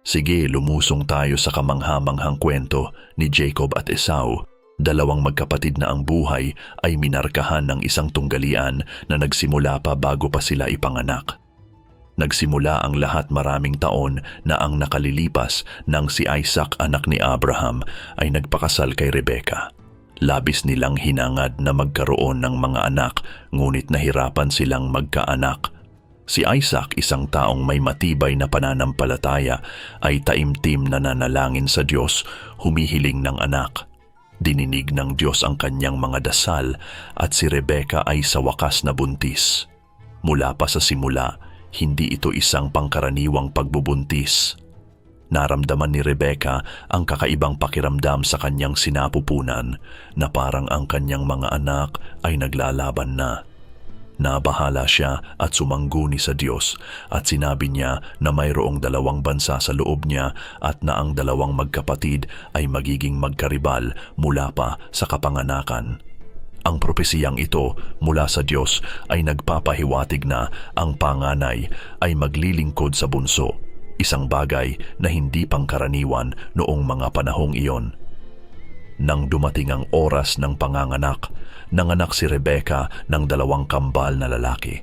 Sige, lumusong tayo sa kamanghamanghang kwento ni Jacob at Esau. Dalawang magkapatid na ang buhay ay minarkahan ng isang tunggalian na nagsimula pa bago pa sila ipanganak. Nagsimula ang lahat maraming taon na ang nakalilipas nang si Isaac anak ni Abraham ay nagpakasal kay Rebecca. Labis nilang hinangad na magkaroon ng mga anak ngunit nahirapan silang magkaanak. Si Isaac, isang taong may matibay na pananampalataya, ay taimtim na nanalangin sa Diyos, humihiling ng anak. Dininig ng Diyos ang kanyang mga dasal at si Rebecca ay sa wakas na buntis. Mula pa sa simula, hindi ito isang pangkaraniwang pagbubuntis. Naramdaman ni Rebecca ang kakaibang pakiramdam sa kanyang sinapupunan na parang ang kanyang mga anak ay naglalaban na. Nabahala siya at sumangguni sa Diyos at sinabi niya na mayroong dalawang bansa sa loob niya at na ang dalawang magkapatid ay magiging magkaribal mula pa sa kapanganakan. Ang propesiyang ito mula sa Diyos ay nagpapahiwatig na ang panganay ay maglilingkod sa bunso, isang bagay na hindi pangkaraniwan noong mga panahong iyon. Nang dumating ang oras ng panganganak, nanganak si Rebecca ng dalawang kambal na lalaki.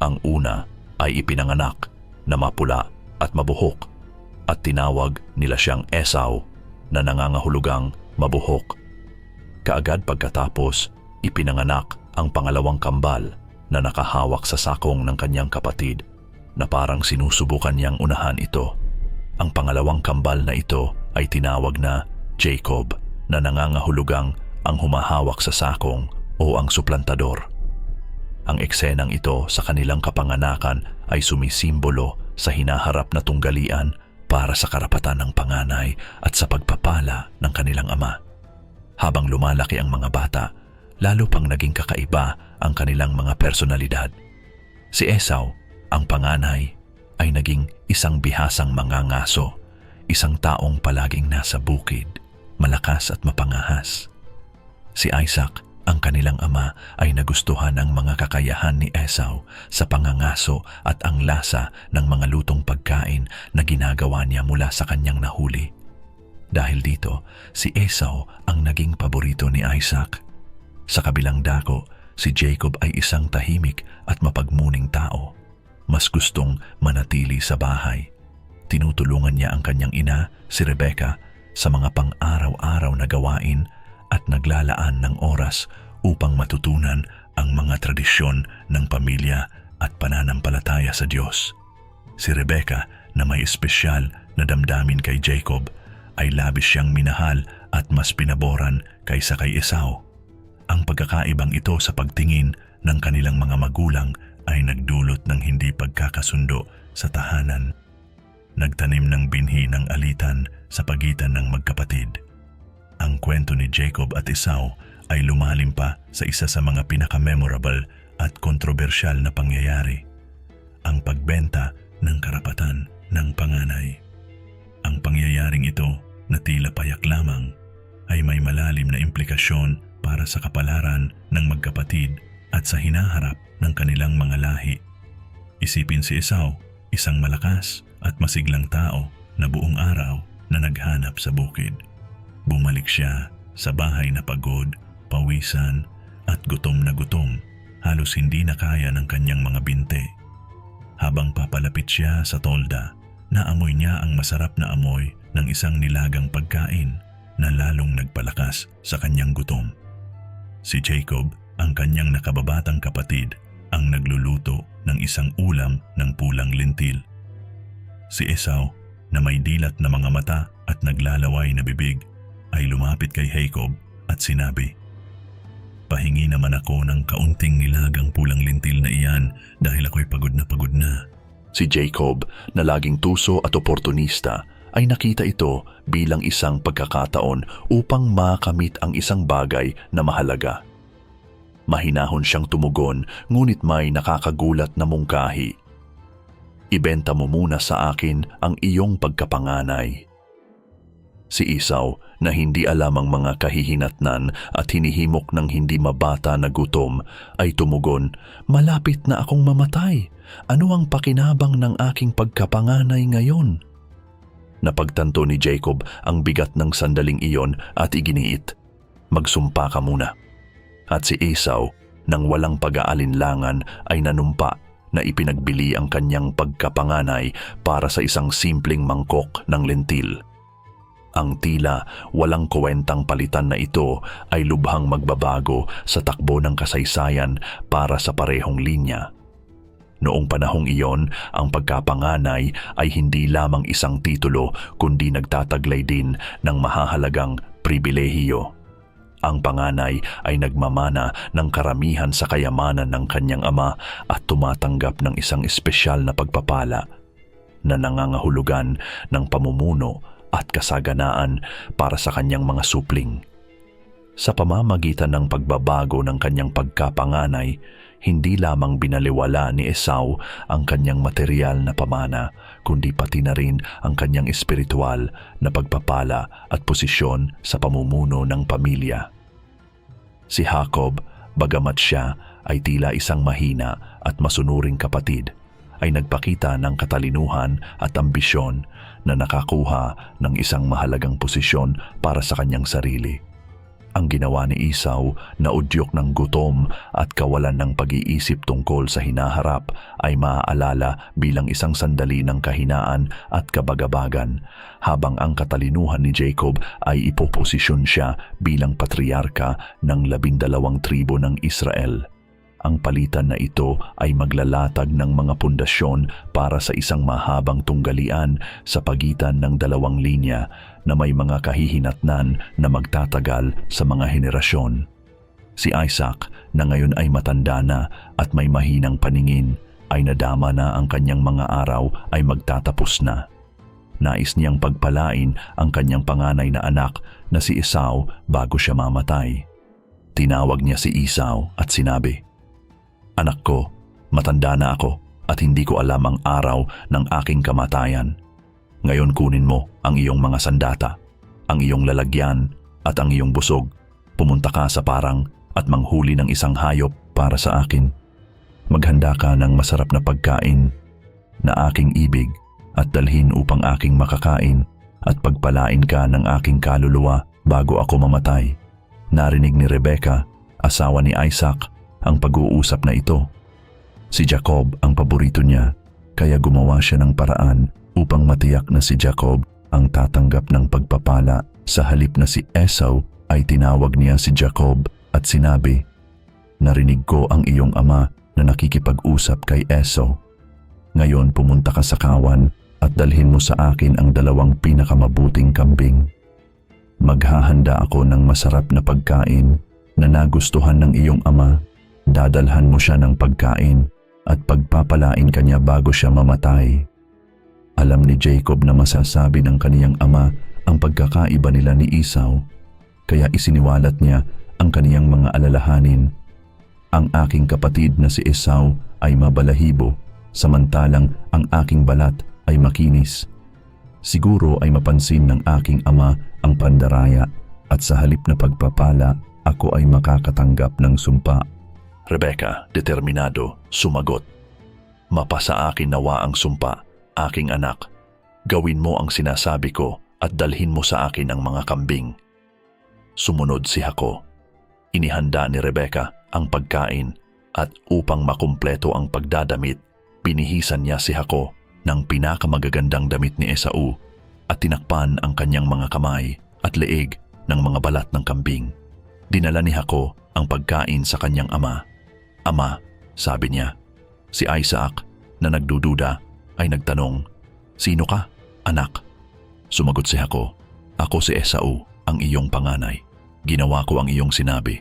Ang una ay ipinanganak na mapula at mabuhok at tinawag nila siyang Esau na nangangahulugang mabuhok. Kaagad pagkatapos, ipinanganak ang pangalawang kambal na nakahawak sa sakong ng kanyang kapatid na parang sinusubukan niyang unahan ito. Ang pangalawang kambal na ito ay tinawag na Jacob na nangangahulugang ang humahawak sa sakong o ang suplantador. Ang eksenang ito sa kanilang kapanganakan ay sumisimbolo sa hinaharap na tunggalian para sa karapatan ng panganay at sa pagpapala ng kanilang ama. Habang lumalaki ang mga bata, lalo pang naging kakaiba ang kanilang mga personalidad. Si Esau, ang panganay, ay naging isang bihasang mangangaso, isang taong palaging nasa bukid, malakas at mapangahas. Si Isaac, ang kanilang ama, ay nagustuhan ang mga kakayahan ni Esau sa pangangaso at ang lasa ng mga lutong pagkain na ginagawa niya mula sa kanyang nahuli. Dahil dito, si Esau ang naging paborito ni Isaac. Sa kabilang dako, si Jacob ay isang tahimik at mapagmuning tao. Mas gustong manatili sa bahay. Tinutulungan niya ang kanyang ina, si Rebecca, sa mga pang-araw-araw na gawain at naglalaan ng oras upang matutunan ang mga tradisyon ng pamilya at pananampalataya sa Diyos. Si Rebecca na may espesyal na damdamin kay Jacob ay labis siyang minahal at mas pinaboran kaysa kay Esau. Ang pagkakaibang ito sa pagtingin ng kanilang mga magulang ay nagdulot ng hindi pagkakasundo sa tahanan. Nagtanim ng binhi ng alitan sa pagitan ng magkapatid. Ang kwento ni Jacob at Esau ay lumalim pa sa isa sa mga pinaka-memorable at kontrobersyal na pangyayari. Ang pagbenta ng karapatan ng panganay. Ang pangyayaring ito na tila payak lamang ay may malalim na implikasyon para sa kapalaran ng magkapatid at sa hinaharap ng kanilang mga lahi. Isipin si Esau, isang malakas at masiglang tao na buong araw na naghanap sa bukid. Bumalik siya sa bahay na pagod, pawisan at gutom na gutom, halos hindi na kaya ng kanyang mga binte. Habang papalapit siya sa tolda, naamoy niya ang masarap na amoy ng isang nilagang pagkain na lalong nagpalakas sa kanyang gutom. Si Jacob, ang kanyang nakababatang kapatid, ang nagluluto ng isang ulam ng pulang lintil. Si Esau, na may dilat na mga mata at naglalaway na bibig, ay lumapit kay Jacob at sinabi, Pahingi naman ako ng kaunting nilagang pulang lintil na iyan dahil ako'y pagod na pagod na. Si Jacob, na laging tuso at oportunista, ay nakita ito bilang isang pagkakataon upang makamit ang isang bagay na mahalaga. Mahinahon siyang tumugon ngunit may nakakagulat na mungkahi. Ibenta mo muna sa akin ang iyong pagkapanganay. Si Isaw na hindi alam ang mga kahihinatnan at hinihimok ng hindi mabata na gutom ay tumugon, Malapit na akong mamatay. Ano ang pakinabang ng aking pagkapanganay ngayon? Napagtanto ni Jacob ang bigat ng sandaling iyon at iginiit. Magsumpa ka muna. At si Esau, nang walang pag-aalinlangan ay nanumpa na ipinagbili ang kanyang pagkapanganay para sa isang simpleng mangkok ng lentil. Ang tila walang kwentang palitan na ito ay lubhang magbabago sa takbo ng kasaysayan para sa parehong linya. Noong panahong iyon, ang pagkapanganay ay hindi lamang isang titulo kundi nagtataglay din ng mahahalagang pribilehiyo. Ang panganay ay nagmamana ng karamihan sa kayamanan ng kanyang ama at tumatanggap ng isang espesyal na pagpapala na nangangahulugan ng pamumuno at kasaganaan para sa kanyang mga supling. Sa pamamagitan ng pagbabago ng kanyang pagkapanganay, hindi lamang binaliwala ni Esau ang kanyang material na pamana, kundi pati na rin ang kanyang espiritual na pagpapala at posisyon sa pamumuno ng pamilya. Si Jacob, bagamat siya ay tila isang mahina at masunuring kapatid, ay nagpakita ng katalinuhan at ambisyon na nakakuha ng isang mahalagang posisyon para sa kanyang sarili. Ang ginawa ni Esau na udyok ng gutom at kawalan ng pag-iisip tungkol sa hinaharap ay maaalala bilang isang sandali ng kahinaan at kabagabagan, habang ang katalinuhan ni Jacob ay ipoposisyon siya bilang patriarka ng labindalawang tribo ng Israel. Ang palitan na ito ay maglalatag ng mga pundasyon para sa isang mahabang tunggalian sa pagitan ng dalawang linya na may mga kahihinatnan na magtatagal sa mga henerasyon. Si Isaac na ngayon ay matanda na at may mahinang paningin ay nadama na ang kanyang mga araw ay magtatapos na. Nais niyang pagpalain ang kanyang panganay na anak na si Esau bago siya mamatay. Tinawag niya si Esau at sinabi, Anak ko, matanda na ako at hindi ko alam ang araw ng aking kamatayan. Ngayon kunin mo ang iyong mga sandata, ang iyong lalagyan at ang iyong busog. Pumunta ka sa parang at manghuli ng isang hayop para sa akin. Maghanda ka ng masarap na pagkain na aking ibig at dalhin upang aking makakain at pagpalain ka ng aking kaluluwa bago ako mamatay. Narinig ni Rebecca, asawa ni Isaac, ang pag-uusap na ito. Si Jacob ang paborito niya, kaya gumawa siya ng paraan upang matiyak na si Jacob ang tatanggap ng pagpapala sa halip na si Esau ay tinawag niya si Jacob at sinabi, Narinig ko ang iyong ama na nakikipag-usap kay Esau. Ngayon pumunta ka sa kawan at dalhin mo sa akin ang dalawang pinakamabuting kambing. Maghahanda ako ng masarap na pagkain na nagustuhan ng iyong ama. Dadalhan mo siya ng pagkain at pagpapalain kanya bago siya mamatay. Alam ni Jacob na masasabi ng kaniyang ama ang pagkakaiba nila ni Esau, kaya isiniwalat niya ang kaniyang mga alalahanin. Ang aking kapatid na si Esau ay mabalahibo, samantalang ang aking balat ay makinis. Siguro ay mapansin ng aking ama ang pandaraya at sa halip na pagpapala, ako ay makakatanggap ng sumpa. Rebecca, determinado, sumagot. Mapasa akin nawa ang sumpa, aking anak. Gawin mo ang sinasabi ko at dalhin mo sa akin ang mga kambing. Sumunod si Hako. Inihanda ni Rebecca ang pagkain at upang makumpleto ang pagdadamit, pinihisan niya si Hako ng pinakamagagandang damit ni Esau at tinakpan ang kanyang mga kamay at leeg ng mga balat ng kambing. Dinala ni Hako ang pagkain sa kanyang ama. Ama, sabi niya. Si Isaac na nagdududa ay nagtanong, Sino ka, anak? Sumagot si Hako, Ako si Esau, ang iyong panganay. Ginawa ko ang iyong sinabi.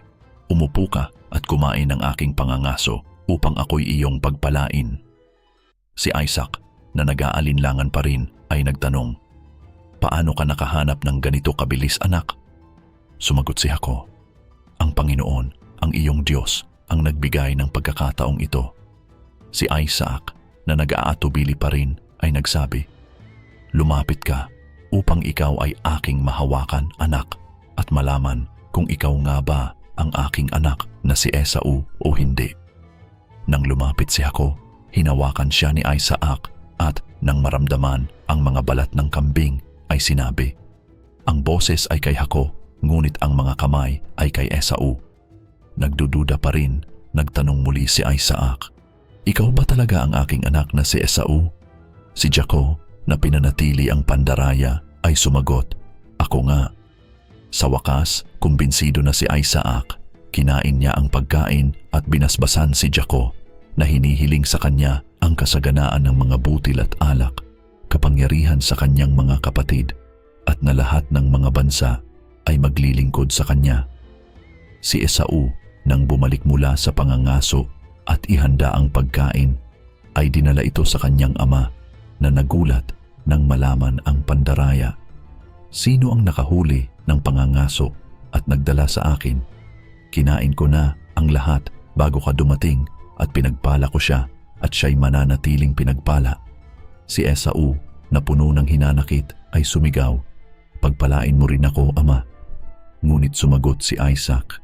Umupo ka at kumain ng aking pangangaso upang ako'y iyong pagpalain. Si Isaac na nag-aalinlangan pa rin ay nagtanong, Paano ka nakahanap ng ganito kabilis anak? Sumagot si Hako, Ang Panginoon, ang iyong Diyos, ang nagbigay ng pagkakataong ito. Si Isaac na nag-aatubili pa rin ay nagsabi, Lumapit ka upang ikaw ay aking mahawakan anak at malaman kung ikaw nga ba ang aking anak na si Esau o hindi. Nang lumapit si Hako, hinawakan siya ni Isaac at nang maramdaman ang mga balat ng kambing ay sinabi, Ang boses ay kay Hako, ngunit ang mga kamay ay kay Esau. Nagdududa pa rin, nagtanong muli si Isaac, Ikaw ba talaga ang aking anak na si Esau? Si Jaco, na pinanatili ang pandaraya, ay sumagot, Ako nga. Sa wakas, kumbinsido na si Isaac, kinain niya ang pagkain at binasbasan si Jaco na hinihiling sa kanya ang kasaganaan ng mga butil at alak, kapangyarihan sa kanyang mga kapatid, at na lahat ng mga bansa ay maglilingkod sa kanya. Si Esau, nang bumalik mula sa pangangaso at ihanda ang pagkain, ay dinala ito sa kanyang ama na nagulat nang malaman ang pandaraya. Sino ang nakahuli ng pangangaso at nagdala sa akin? Kinain ko na ang lahat bago ka dumating at pinagpala ko siya at siya'y mananatiling pinagpala. Si Esau na puno ng hinanakit ay sumigaw, Pagpalain mo rin ako, ama. Ngunit sumagot si Isaac,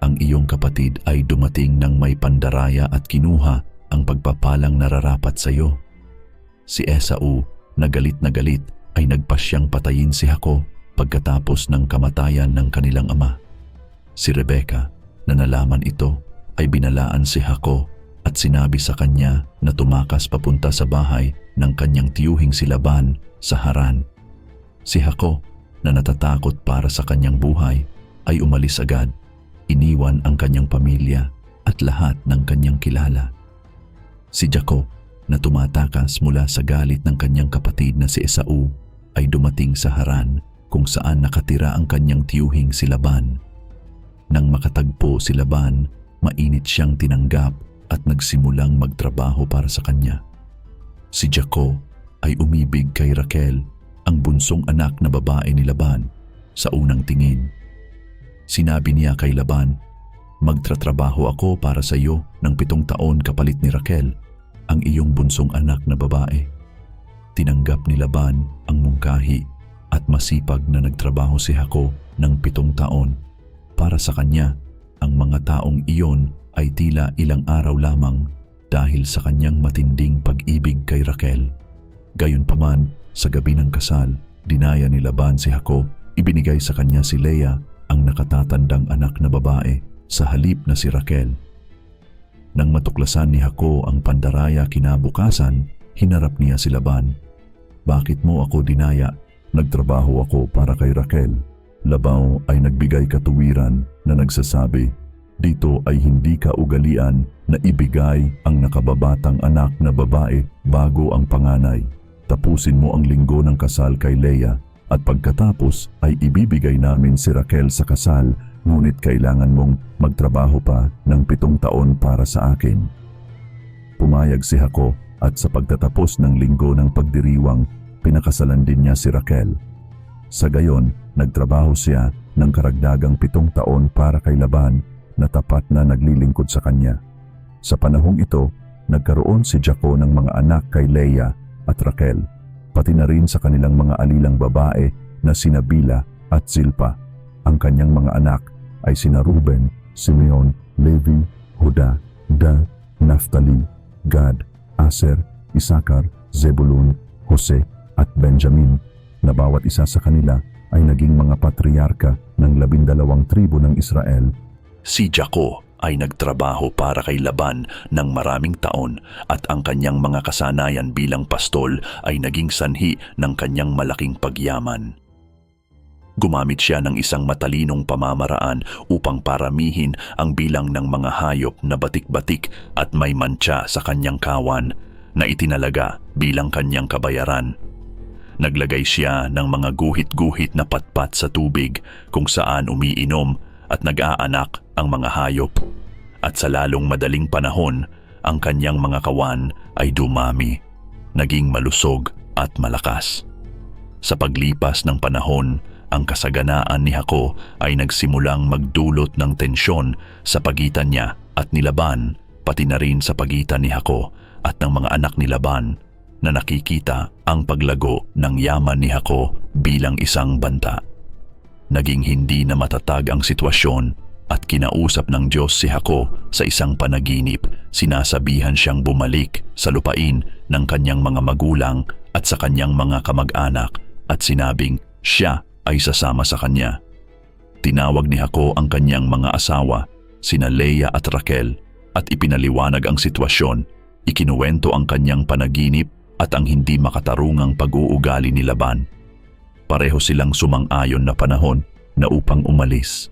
Ang iyong kapatid ay dumating ng may pandaraya at kinuha ang pagpapalang nararapat sa iyo. Si Esau, na galit na galit, ay nagpasyang patayin si Hako pagkatapos ng kamatayan ng kanilang ama. Si Rebecca, na nalaman ito, ay binalaan si Hako at sinabi sa kanya na tumakas papunta sa bahay ng kanyang tiyuhing si Laban sa Haran. Si Hako, na natatakot para sa kanyang buhay, ay umalis agad, iniwan ang kanyang pamilya at lahat ng kanyang kilala. Si Jacob, na tumatakas mula sa galit ng kanyang kapatid na si Esau, ay dumating sa Haran kung saan nakatira ang kanyang tiyuhing si Laban. Nang makatagpo si Laban, mainit siyang tinanggap at nagsimulang magtrabaho para sa kanya. Si Jaco ay umibig kay Raquel, ang bunsong anak na babae ni Laban, sa unang tingin. Sinabi niya kay Laban, Magtratrabaho ako para sa iyo ng pitong taon kapalit ni Raquel, ang iyong bunsong anak na babae. Tinanggap ni Laban ang mungkahi at masipag na nagtrabaho si Hako ng pitong taon. Para sa kanya, ang mga taong iyon ay tila ilang araw lamang dahil sa kanyang matinding pag-ibig kay Raquel. Gayunpaman, sa gabi ng kasal, dinaya ni Laban si Hako, ibinigay sa kanya si Leah, ang nakatatandang anak na babae, sa halip na si Raquel. Nang matuklasan ni Hako ang pandaraya kinabukasan, hinarap niya si Laban. Bakit mo ako dinaya? Nagtrabaho ako para kay Raquel. Labaw ay nagbigay katuwiran na nagsasabi, dito ay hindi ka ugalian na ibigay ang nakababatang anak na babae bago ang panganay. Tapusin mo ang linggo ng kasal kay Leia at pagkatapos ay ibibigay namin si Raquel sa kasal ngunit kailangan mong magtrabaho pa ng pitong taon para sa akin. Pumayag si Hako at sa pagtatapos ng linggo ng pagdiriwang, pinakasalan din niya si Raquel. Sa gayon, nagtrabaho siya ng karagdagang pitong taon para kay Laban na tapat na naglilingkod sa kanya. Sa panahong ito, nagkaroon si Jaco ng mga anak kay Leia at Raquel, pati na rin sa kanilang mga alilang babae na sina Bila at Zilpa. Ang kanyang mga anak ay sina Ruben, Simeon, Levi, Huda, Dan, Naphtali, Gad, Aser, Isakar, Zebulun, Jose at Benjamin na bawat isa sa kanila ay naging mga patriarka ng labindalawang tribo ng Israel. Si Jaco ay nagtrabaho para kay Laban ng maraming taon at ang kanyang mga kasanayan bilang pastol ay naging sanhi ng kanyang malaking pagyaman. Gumamit siya ng isang matalinong pamamaraan upang paramihin ang bilang ng mga hayop na batik-batik at may mantsa sa kanyang kawan na itinalaga bilang kanyang kabayaran. Naglagay siya ng mga guhit-guhit na patpat sa tubig kung saan umiinom at nag-aanak ang mga hayop. At sa lalong madaling panahon, ang kanyang mga kawan ay dumami, naging malusog at malakas. Sa paglipas ng panahon, ang kasaganaan ni Hako ay nagsimulang magdulot ng tensyon sa pagitan niya at ni Laban, pati na rin sa pagitan ni Hako at ng mga anak ni Laban na nakikita ang paglago ng yaman ni Hako bilang isang banta. Naging hindi na matatag ang sitwasyon at kinausap ng Diyos si Hako sa isang panaginip. Sinasabihan siyang bumalik sa lupain ng kanyang mga magulang at sa kanyang mga kamag-anak at sinabing siya ay sasama sa kanya. Tinawag ni Hako ang kanyang mga asawa, sina Leia at Raquel, at ipinaliwanag ang sitwasyon, ikinuwento ang kanyang panaginip at ang hindi makatarungang pag-uugali ni Laban. Pareho silang sumang-ayon na panahon na upang umalis.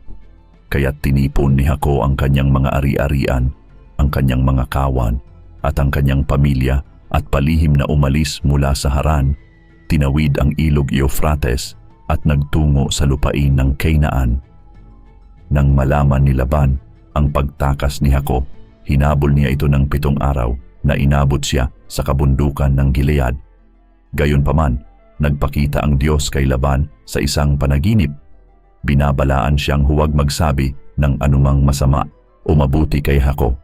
Kaya't tinipon ni Hako ang kanyang mga ari-arian, ang kanyang mga kawan, at ang kanyang pamilya at palihim na umalis mula sa Haran, tinawid ang ilog Euphrates at nagtungo sa lupain ng Canaan. Nang malaman ni Laban ang pagtakas ni Hako, hinabol niya ito ng pitong araw na inabot siya sa kabundukan ng Gilead. Gayunpaman, nagpakita ang Diyos kay Laban sa isang panaginip. Binabalaan siyang huwag magsabi ng anumang masama o mabuti kay Hako.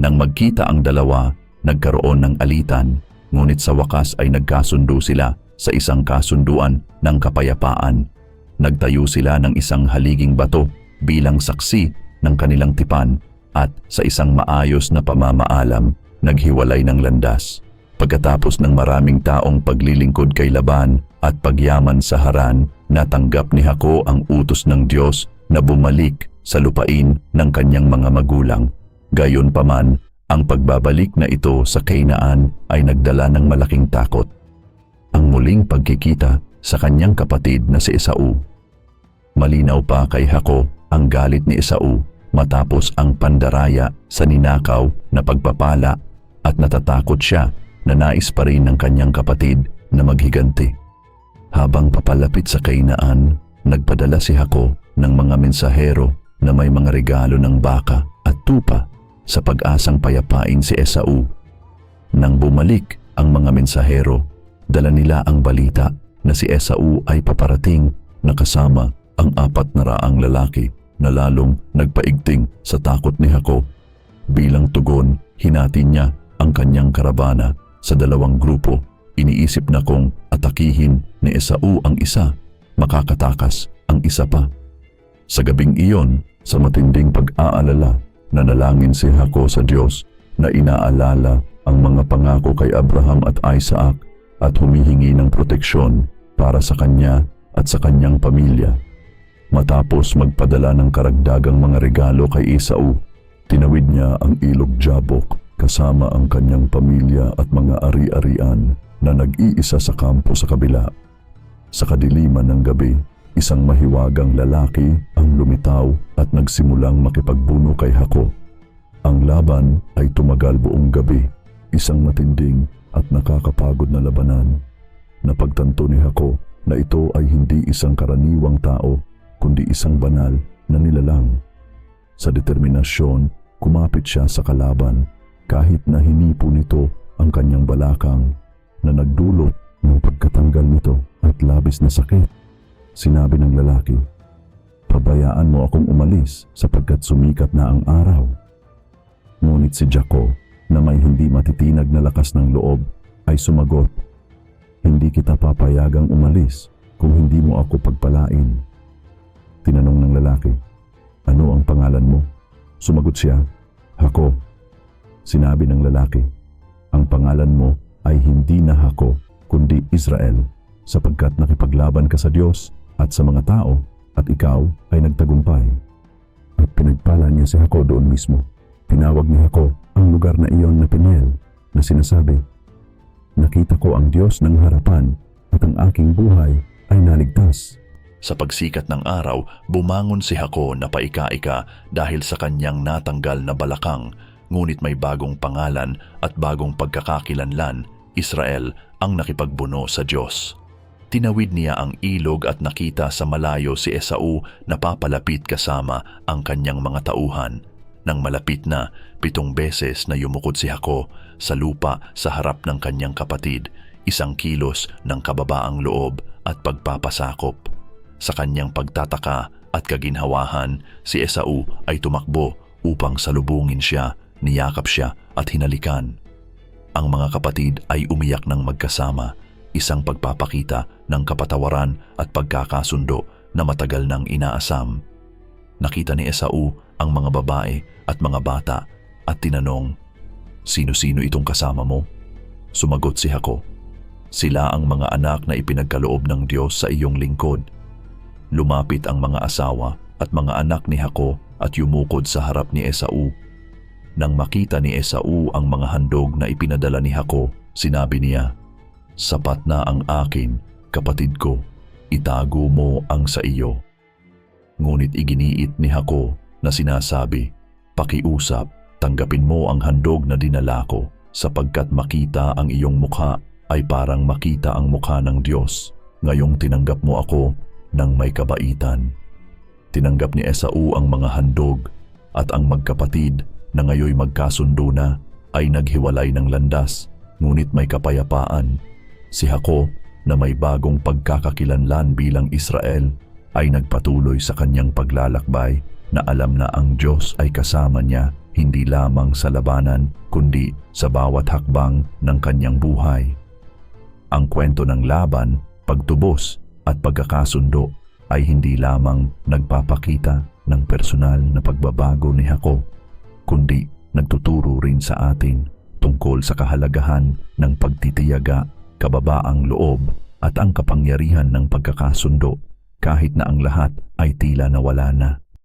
Nang magkita ang dalawa, nagkaroon ng alitan, ngunit sa wakas ay nagkasundo sila sa isang kasunduan ng kapayapaan. Nagtayo sila ng isang haliging bato bilang saksi ng kanilang tipan at sa isang maayos na pamamaalam, naghiwalay ng landas. Pagkatapos ng maraming taong paglilingkod kay Laban at pagyaman sa Haran, natanggap ni Hako ang utos ng Diyos na bumalik sa lupain ng kanyang mga magulang. Gayon paman, ang pagbabalik na ito sa Kainaan ay nagdala ng malaking takot. Ang muling pagkikita sa kanyang kapatid na si Esau. Malinaw pa kay Hako ang galit ni Esau matapos ang pandaraya sa ninakaw na pagpapala at natatakot siya na nais pa rin ng kanyang kapatid na maghiganti. Habang papalapit sa kainaan, nagpadala si Hako ng mga mensahero na may mga regalo ng baka at tupa sa pag-asang payapain si Esau. Nang bumalik ang mga mensahero, dala nila ang balita na si Esau ay paparating na kasama ang apat na raang lalaki na lalong nagpaigting sa takot ni Hako. Bilang tugon, hinati niya ang kanyang karabana sa dalawang grupo. Iniisip na kung atakihin ni Esau ang isa, makakatakas ang isa pa. Sa gabing iyon, sa matinding pag-aalala, nanalangin si Hako sa Diyos na inaalala ang mga pangako kay Abraham at Isaac at humihingi ng proteksyon para sa kanya at sa kanyang pamilya. Matapos magpadala ng karagdagang mga regalo kay Esau, tinawid niya ang ilog Jabok kasama ang kanyang pamilya at mga ari-arian na nag-iisa sa kampo sa kabila. Sa kadiliman ng gabi, isang mahiwagang lalaki ang lumitaw at nagsimulang makipagbuno kay Hako. Ang laban ay tumagal buong gabi, isang matinding at nakakapagod na labanan. Napagtanto ni Hako na ito ay hindi isang karaniwang tao kundi isang banal na nilalang. Sa determinasyon, kumapit siya sa kalaban kahit na hinipo nito ang kanyang balakang na nagdulot ng pagkatanggal nito at labis na sakit. Sinabi ng lalaki, Pabayaan mo akong umalis sapagkat sumikat na ang araw. Ngunit si Jaco na may hindi matitinag na lakas ng loob ay sumagot, Hindi kita papayagang umalis kung hindi mo ako pagpalain. Tinanong ng lalaki, Ano ang pangalan mo? Sumagot siya, Hako. Sinabi ng lalaki, Ang pangalan mo ay hindi na Hako, kundi Israel, sapagkat nakipaglaban ka sa Diyos at sa mga tao at ikaw ay nagtagumpay. At pinagpala niya si Hako doon mismo. Tinawag ni Hako ang lugar na iyon na Peniel na sinasabi, Nakita ko ang Diyos ng harapan at ang aking buhay ay naligtas. Sa pagsikat ng araw, bumangon si Hako na paika-ika dahil sa kanyang natanggal na balakang, ngunit may bagong pangalan at bagong pagkakakilanlan, Israel ang nakipagbuno sa Diyos. Tinawid niya ang ilog at nakita sa malayo si Esau na papalapit kasama ang kanyang mga tauhan. Nang malapit na, pitong beses na yumukod si Hako sa lupa sa harap ng kanyang kapatid, isang kilos ng kababaang loob at pagpapasakop. Sa kanyang pagtataka at kaginhawahan, si Esau ay tumakbo upang salubungin siya, niyakap siya at hinalikan. Ang mga kapatid ay umiyak ng magkasama, isang pagpapakita ng kapatawaran at pagkakasundo na matagal nang inaasam. Nakita ni Esau ang mga babae at mga bata at tinanong, Sino-sino itong kasama mo? Sumagot si Hako, Sila ang mga anak na ipinagkaloob ng Diyos sa iyong lingkod. Lumapit ang mga asawa at mga anak ni Hako at yumukod sa harap ni Esau. Nang makita ni Esau ang mga handog na ipinadala ni Hako, sinabi niya, Sapat na ang akin, kapatid ko, itago mo ang sa iyo. Ngunit iginiit ni Hako na sinasabi, Pakiusap, tanggapin mo ang handog na dinala ko sapagkat makita ang iyong mukha ay parang makita ang mukha ng Diyos. Ngayong tinanggap mo ako ng may kabaitan. Tinanggap ni Esau ang mga handog at ang magkapatid na ngayoy magkasundo na ay naghiwalay ng landas ngunit may kapayapaan. Si Hako na may bagong pagkakakilanlan bilang Israel ay nagpatuloy sa kanyang paglalakbay na alam na ang Diyos ay kasama niya hindi lamang sa labanan kundi sa bawat hakbang ng kanyang buhay. Ang kwento ng laban, pagtubos at pagkakasundo ay hindi lamang nagpapakita ng personal na pagbabago ni Hako, kundi nagtuturo rin sa atin tungkol sa kahalagahan ng pagtitiyaga, kababaang loob at ang kapangyarihan ng pagkakasundo kahit na ang lahat ay tila nawala na.